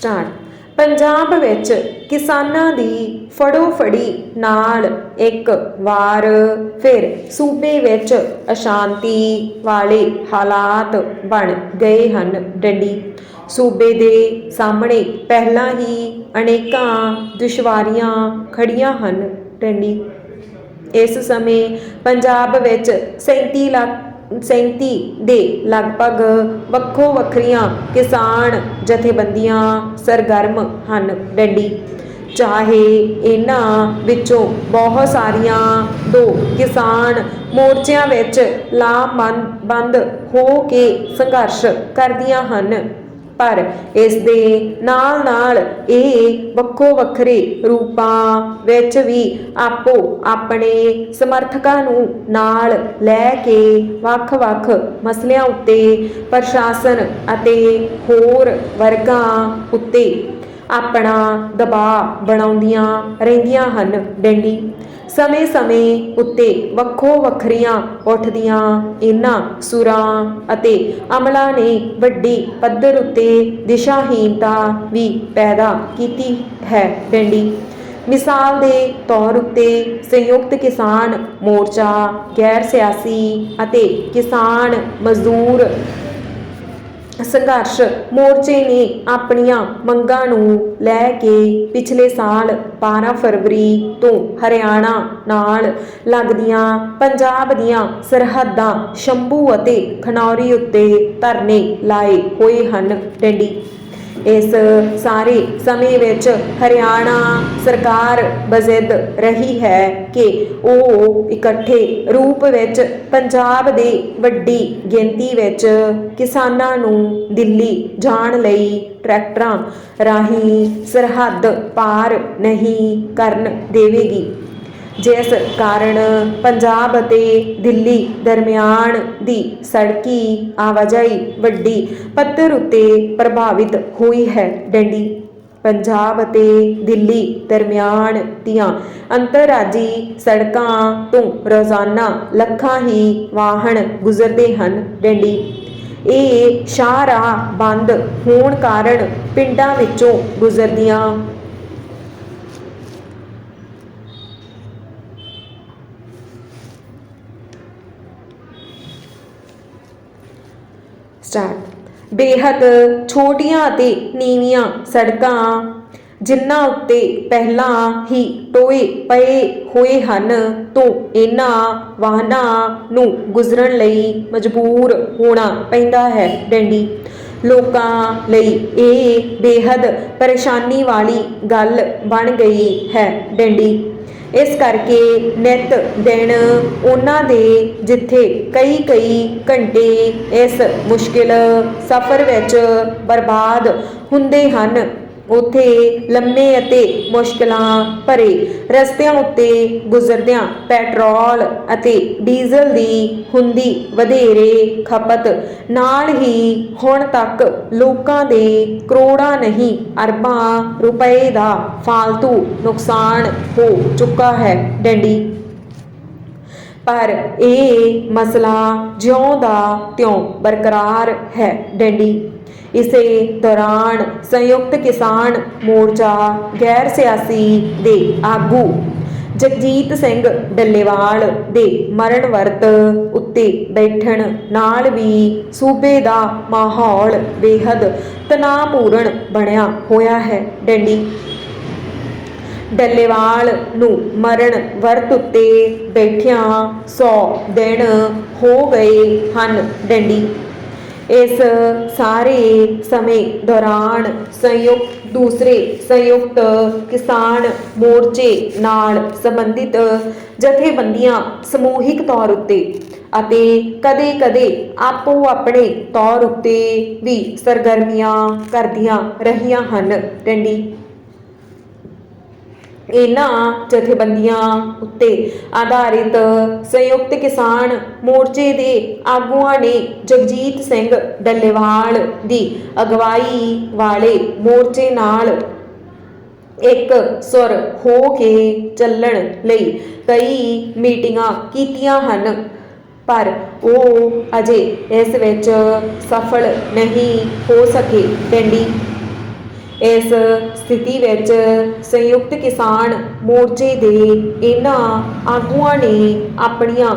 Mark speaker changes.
Speaker 1: Start. Punjab ਵਿੱਚ ਕਿਸਾਨਾਂ ਦੀ ਫੜੋ ਫੜੀ ਨਾਲ ਇੱਕ ਵਾਰ ਫਿਰ ਸੂਬੇ ਵਿੱਚ ਅਸ਼ਾਂਤੀ ਵਾਲੇ ਹਾਲਾਤ ਬਣ ਗਏ ਹਨ ਡੰਡੀ। ਸੂਬੇ ਦੇ ਸਾਹਮਣੇ ਪਹਿਲਾਂ ਹੀ ਅਨੇਕਾਂ ਦੁਸ਼ਵਾਰੀਆਂ ਖੜੀਆਂ ਹਨ ਡੰਡੀ। ਇਸ ਸਮੇਂ ਪੰਜਾਬ ਵਿੱਚ 37 ਲੱਖ 37 ਦੇ ਲਗਭਗ ਵੱਖੋ ਵੱਖਰੀਆਂ ਕਿਸਾਨ ਜਥੇਬੰਦੀਆਂ ਸਰਗਰਮ ਹਨ। ਡੰਡੀ, ਚਾਹੇ ਇਹਨਾਂ ਵਿੱਚੋਂ ਬਹੁਤ ਸਾਰੀਆਂ ਦੋ ਕਿਸਾਨ ਮੋਰਚਿਆਂ ਵਿੱਚ ਲਾਮਬੰਦ ਹੋ ਕੇ ਸੰਘਰਸ਼ ਕਰਦੀਆਂ ਹਨ। ਪਰ ਇਸ ਦੇ ਨਾਲ ਨਾਲ ਇਹ ਵੱਖੋ ਵੱਖਰੇ ਰੂਪਾਂ ਵਿੱਚ ਵੀ ਆਪੋ ਆਪਣੇ ਸਮਰਥਕਾਂ ਨੂੰ ਨਾਲ ਲੈ ਕੇ ਵੱਖ-ਵੱਖ ਮਸਲਿਆਂ ਉੱਤੇ ਪ੍ਰਸ਼ਾਸਨ ਅਤੇ ਹੋਰ ਵਰਗਾਂ ਉੱਤੇ ਆਪਣਾ ਦਬਾਅ ਬਣਾਉਂਦੀਆਂ ਰਹਿੰਦੀਆਂ ਹਨ, ਡੈਂਡੀ। ਸਮੇਂ-ਸਮੇਂ ਉੱਤੇ ਵੱਖੋ ਵੱਖਰੀਆਂ ਉੱਠਦੀਆਂ ਇਹਨਾਂ ਸੁਰਾਂ ਅਤੇ ਅਮਲਾਂ ਨੇ ਵੱਡੀ ਪੱਧਰ ਉੱਤੇ ਦਿਸ਼ਾਹੀਨਤਾ ਵੀ ਪੈਦਾ ਕੀਤੀ ਹੈ ਡੰਡੀ ਮਿਸਾਲ ਦੇ ਤੌਰ ਉੱਤੇ ਸੰਯੁਕਤ ਕਿਸਾਨ ਮੋਰਚਾ, ਗੈਰ ਸਿਆਸੀ ਅਤੇ ਕਿਸਾਨ ਮਜ਼ਦੂਰ ਸੰਘਰਸ਼ ਮੋਰਚੇ ਨੇ ਆਪਣੀਆਂ ਮੰਗਾਂ ਨੂੰ ਲੈ ਕੇ ਪਿਛਲੇ ਸਾਲ 12 ਫਰਵਰੀ ਤੋਂ ਹਰਿਆਣਾ ਨਾਲ ਲੱਗਦੀਆਂ ਪੰਜਾਬ ਦੀਆਂ ਸਰਹੱਦਾਂ ਸ਼ੰਭੂ ਅਤੇ ਖਨੌਰੀ ਉੱਤੇ ਧਰਨੇ ਲਾਏ ਹੋਏ ਹਨ। ਡੰਡੀ ਇਸ ਸਾਰੇ ਸਮੇਂ ਵਿੱਚ ਹਰਿਆਣਾ ਸਰਕਾਰ ਬਜ਼ਿੱਦ ਰਹੀ ਹੈ ਕਿ ਉਹ ਇਕੱਠੇ ਰੂਪ ਵਿੱਚ ਪੰਜਾਬ ਦੇ ਵੱਡੀ ਗਿਣਤੀ ਵਿੱਚ ਕਿਸਾਨਾਂ ਨੂੰ ਦਿੱਲੀ ਜਾਣ ਲਈ ਟਰੈਕਟਰਾਂ ਰਾਹੀਂ ਸਰਹੱਦ ਪਾਰ ਨਹੀਂ ਕਰਨ ਦੇਵੇਗੀ। ਜਿਸ ਕਾਰਨ ਪੰਜਾਬ ਅਤੇ ਦਿੱਲੀ ਦਰਮਿਆਨ ਦੀ ਸੜਕੀ ਆਵਾਜਾਈ ਵੱਡੀ ਪੱਧਰ ਉੱਤੇ ਪ੍ਰਭਾਵਿਤ ਹੋਈ ਹੈ। ਡੰਡੀ, ਪੰਜਾਬ ਅਤੇ ਦਿੱਲੀ ਦਰਮਿਆਨ ਦੀਆਂ ਅੰਤਰਰਾਜੀ ਸੜਕਾਂ ਤੋਂ ਰੋਜ਼ਾਨਾ ਲੱਖਾਂ ਹੀ ਵਾਹਨ ਗੁਜ਼ਰਦੇ ਹਨ। ਡੰਡੀ, ਇਹ ਸ਼ਾਹਰਾਹ ਬੰਦ ਹੋਣ ਕਾਰਨ ਪਿੰਡਾਂ ਵਿੱਚੋਂ ਗੁਜ਼ਰਦੀਆਂ ਸਟਾਰਟ। ਬੇਹੱਦ ਛੋਟੀਆਂ ਅਤੇ ਨੀਵੀਆਂ ਸੜਕਾਂ ਜਿਨ੍ਹਾਂ ਉੱਤੇ ਪਹਿਲਾਂ ਹੀ ਟੋਏ ਪਏ ਹੋਏ ਹਨ ਤੋਂ ਇਹਨਾਂ ਵਾਹਨਾਂ ਨੂੰ ਗੁਜ਼ਰਨ ਲਈ ਮਜਬੂਰ ਹੋਣਾ ਪੈਂਦਾ ਹੈ। ਡੰਡੀ, ਲੋਕਾਂ ਲਈ ਇਹ ਬੇਹੱਦ ਪਰੇਸ਼ਾਨੀ ਵਾਲੀ ਗੱਲ ਬਣ ਗਈ ਹੈ। ਡੰਡੀ ਇਸ ਕਰਕੇ ਨਿਤ ਦਿਨ ਉਹਨਾਂ ਦੇ ਜਿੱਥੇ ਕਈ ਕਈ ਘੰਟੇ ਇਸ ਮੁਸ਼ਕਿਲ ਸਫ਼ਰ ਵਿੱਚ ਬਰਬਾਦ ਹੁੰਦੇ ਹਨ। ਉਥੇ ਲੰਮੇ ਅਤੇ ਮੁਸ਼ਕਲਾਂ ਭਰੇ ਰਸਤਿਆਂ ਉੱਤੇ ਗੁਜ਼ਰਦਿਆਂ ਪੈਟਰੋਲ ਅਤੇ ਡੀਜ਼ਲ ਦੀ ਹੁੰਦੀ ਵਧੇਰੇ ਖਪਤ। ਨਾਲ ਹੀ ਹੁਣ ਤੱਕ ਲੋਕਾਂ ਦੇ ਕਰੋੜਾਂ ਨਹੀਂ, ਅਰਬਾਂ ਰੁਪਏ ਦਾ ਫालतू ਨੁਕਸਾਨ ਹੋ ਚੁੱਕਾ ਹੈ। ਡੈਂਡੀ ਪਰ ਇਹ ਮਸਲਾ ਜਿਉਂ ਦਾ ਤਿਉਂ ਬਰਕਰਾਰ ਹੈ ਡੰਡੀ। ਇਸੇ ਦੌਰਾਨ ਸੰਯੁਕਤ ਕਿਸਾਨ ਮੋਰਚਾ ਗੈਰ ਸਿਆਸੀ ਦੇ ਆਗੂ ਜਗਜੀਤ ਸਿੰਘ ਡੱਲੇਵਾਲ ਦੇ ਮਰਨ ਵਰਤ ਉੱਤੇ ਬੈਠਣ ਨਾਲ ਵੀ ਸੂਬੇ ਦਾ ਮਾਹੌਲ ਬੇਹੱਦ ਤਣਾਅਪੂਰਨ ਬਣਿਆ ਹੋਇਆ ਹੈ ਡੰਡੀ। ਡੱਲੇਵਾਲ ਨੂੰ ਮਰਨ ਵਰਤ ਉੱਤੇ ਬੈਠਿਆਂ 100 ਦਿਨ ਹੋ ਗਏ ਹਨ ਡੰਡੀ। ਇਸ ਸਾਰੇ ਸਮੇਂ ਦੌਰਾਨ ਸੰਯੁਕਤ, ਦੂਸਰੇ ਸੰਯੁਕਤ ਕਿਸਾਨ ਮੋਰਚੇ ਨਾਲ ਸੰਬੰਧਿਤ ਜਥੇਬੰਦੀਆਂ ਸਮੂਹਿਕ ਤੌਰ ਉੱਤੇ ਅਤੇ ਕਦੇ-ਕਦੇ ਆਪੋ ਆਪਣੇ ਤੌਰ ਉੱਤੇ ਵੀ ਸਰਗਰਮੀਆਂ ਕਰਦੀਆਂ ਰਹੀਆਂ ਹਨ ਟੰਡੀ ਇਹਨਾਂ ਜਥੇਬੰਦੀਆਂ ਉੱਤੇ ਆਧਾਰਿਤ ਸੰਯੁਕਤ ਕਿਸਾਨ ਮੋਰਚੇ ਦੇ ਆਗੂਆਂ ਨੇ ਜਗਜੀਤ ਸਿੰਘ ਡੱਲੇਵਾਲ ਦੀ ਅਗਵਾਈ ਵਾਲੇ ਮੋਰਚੇ ਨਾਲ ਇੱਕ ਸੁਰ ਹੋ ਕੇ ਚੱਲਣ ਲਈ ਕਈ ਮੀਟਿੰਗਾਂ ਕੀਤੀਆਂ ਹਨ, ਪਰ ਉਹ ਅਜੇ ਇਸ ਵਿੱਚ ਸਫਲ ਨਹੀਂ ਹੋ ਸਕੇ ਡੰਡੀ ਇਸ ਸਥਿਤੀ ਵਿੱਚ ਸੰਯੁਕਤ ਕਿਸਾਨ ਮੋਰਚੇ ਦੇ ਇਹਨਾਂ ਆਗੂਆਂ ਨੇ ਆਪਣੀਆਂ